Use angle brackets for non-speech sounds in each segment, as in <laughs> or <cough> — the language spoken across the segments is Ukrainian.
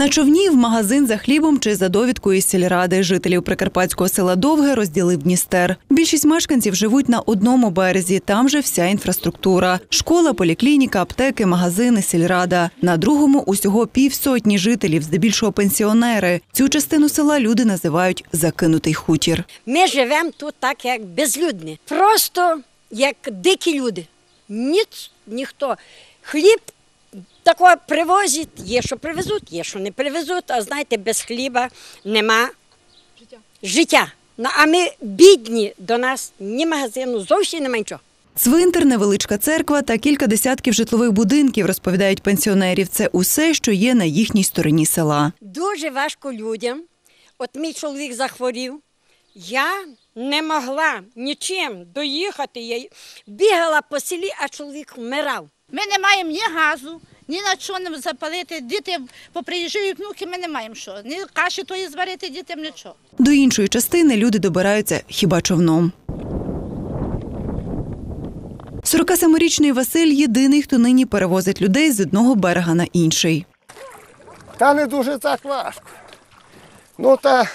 На човні в магазин за хлібом чи за довідкою із сільради жителів прикарпатського села Довге розділив Дністер. Більшість мешканців живуть на одному березі. Там же вся інфраструктура: школа, поліклініка, аптеки, магазини, сільрада. На другому усього півсотні жителів, здебільшого пенсіонери. Цю частину села люди називають закинутий хутір. Ми живемо тут так, як безлюдні. Просто як дикі люди. Ніц, ніхто. Хліб такого привозять, є, що привезуть, є, що не привезуть. А знаєте, без хліба нема життя. життя. Ну, а ми бідні до нас ні магазину, зовсім нема нічого. Цвинтар, невеличка церква та кілька десятків житлових будинків, розповідають пенсіонерів. Це усе, що є на їхній стороні села. Дуже важко людям. От мій чоловік захворів. Я не могла нічим доїхати. Я бігала по селі, а чоловік вмирав. Ми не маємо ні газу, ні на що не запалити. Діти поприїжджають внуки, ми не маємо що. Ні каші тої зварити дітям нічого. До іншої частини люди добираються хіба човном. 47-річний Василь єдиний, хто нині перевозить людей з одного берега на інший. Та не дуже так важко. Ну та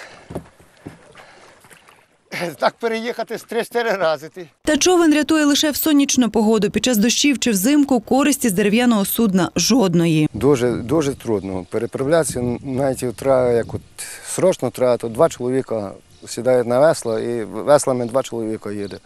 <laughs> так переїхати з 3-4 рази. Ти. Та човен рятує лише в сонячну погоду. Під час дощів чи взимку користі з дерев'яного судна жодної. Дуже, дуже трудно. Переправлятися навіть треба, як от срочно треба, то два чоловіка сідають на весла і веслами два чоловіка їде.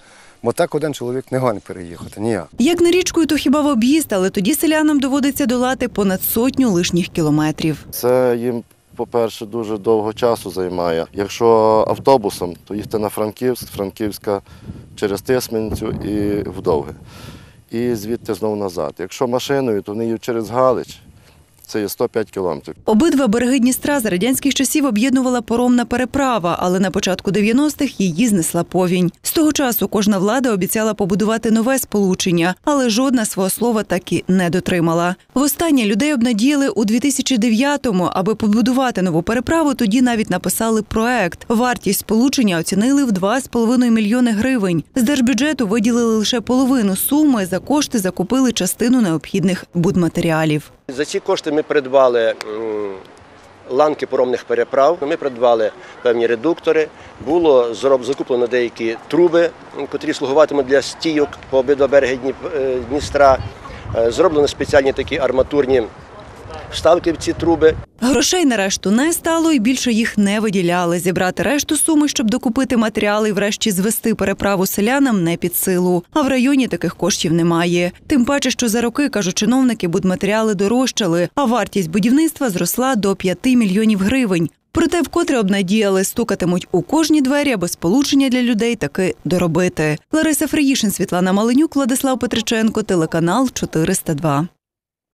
Бо так один чоловік не гонить переїхати, ніяк. Як не річкою, то хіба в об'їзд, але тоді селянам доводиться долати понад сотню лишніх кілометрів. Це їм, по-перше, дуже довго часу займає. Якщо автобусом, то їхати на Франківськ, Франківська через Тисменцю і в Довге. І звідти знову назад. Якщо машиною, то вони їдуть через Галич. Це є 105 кілометрів. Обидва береги Дністра за радянських часів об'єднувала поромна переправа, але на початку 90-х її знесла повінь. З того часу кожна влада обіцяла побудувати нове сполучення, але жодна свого слова так і не дотримала. Востаннє людей обнадіяли у 2009-му. Аби побудувати нову переправу, тоді навіть написали проект. Вартість сполучення оцінили в 2,5 мільйони гривень. З держбюджету виділили лише половину суми. За кошти закупили частину необхідних будматеріалів. За ці кошти ми придбали ланки поромних переправ, ми придбали певні редуктори, було закуплено деякі труби, котрі слугуватимуть для стійок по обидва береги е, Дністра. Е, Зроблено спеціальні такі арматурні вставки в ці труби. Грошей на решту не стало і більше їх не виділяли. Зібрати решту суми, щоб докупити матеріали і врешті звести переправу селянам не під силу. А в районі таких коштів немає. Тим паче, що за роки, кажуть чиновники, будматеріали дорожчали, а вартість будівництва зросла до 5 мільйонів гривень. Проте вкотре обнадіяли, стукатимуть у кожні двері, аби сполучення для людей таки доробити. Лариса Фриїшин, Світлана Маленюк, Владислав Петриченко, телеканал 402.